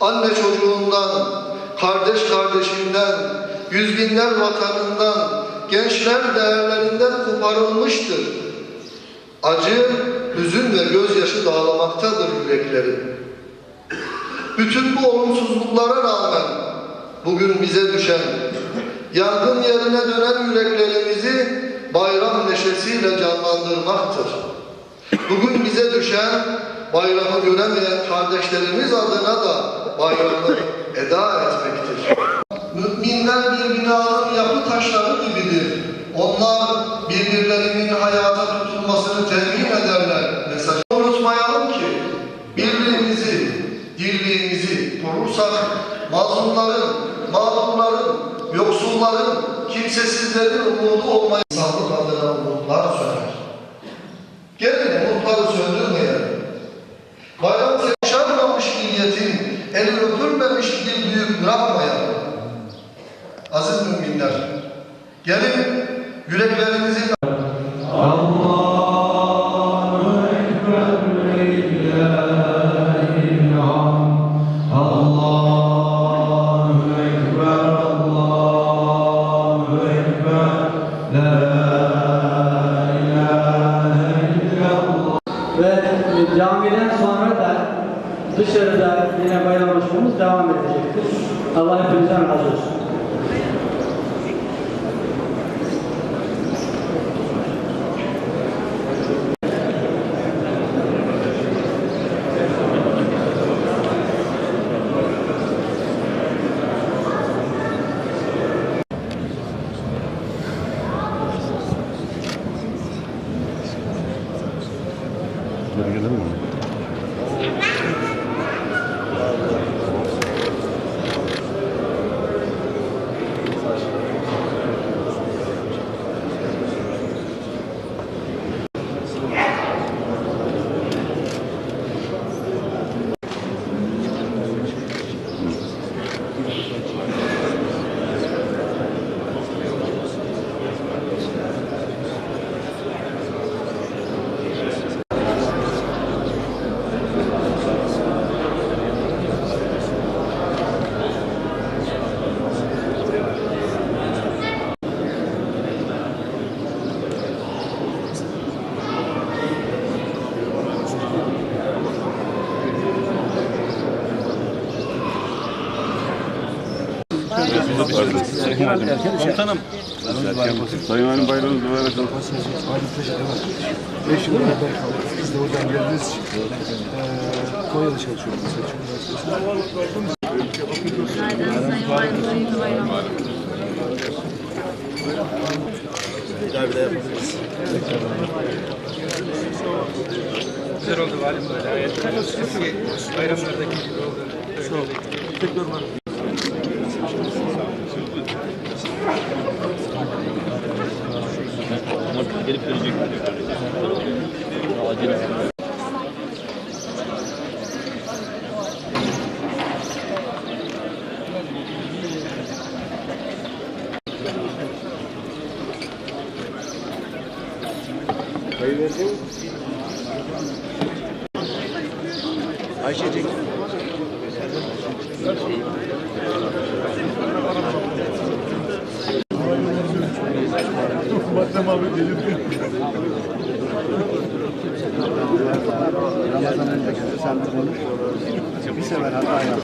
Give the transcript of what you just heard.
Anne çocuğundan, kardeş kardeşinden, yüz binler vatanından, gençler değerlerinden koparılmıştır. Acı, hüzün ve gözyaşı dağlamaktadır yürekleri. Bütün bu olumsuzluklara rağmen bugün bize düşen yangın yerine dönen yüreklerimizi bayram neşesiyle canlandırmaktır. Bugün bize düşen bayramı göremeyen kardeşlerimiz adına da bayramı eda etmektir. Müminler bir binanın yapı taşları gibidir. Onlar birbirlerinin hayata tutulmasını temin ederler. Mesajı unutmayalım ki birliğimizi, dirliğimizi korursak mazlumların, mağdurların, yoksulların, kimsesizlerin umudu olmayı insanlık adına umutlar söner. Eli öpülmemiş bir büyük bırakmayalım. Aziz müminler, gelin yüreklerimizin dışarıda yine bayramlaşmamız devam edecektir. Allah hepinizden razı olsun. Komutanım. Sayın Halim Bayramınız mübarek olsun. Beş yıl beraber kaldık. Siz de oradan geldiğiniz için eee Konya'da çalışıyorum. Selçuk Üniversitesi'nde. Günaydın Sayın Valim, hayırlı bayramlar. Güzel oldu valim böyle. Bayramlardaki gibi oldu. getirecek. Acil. Şey. Ayşecik. Madem abi gelir. Bir sefer hata.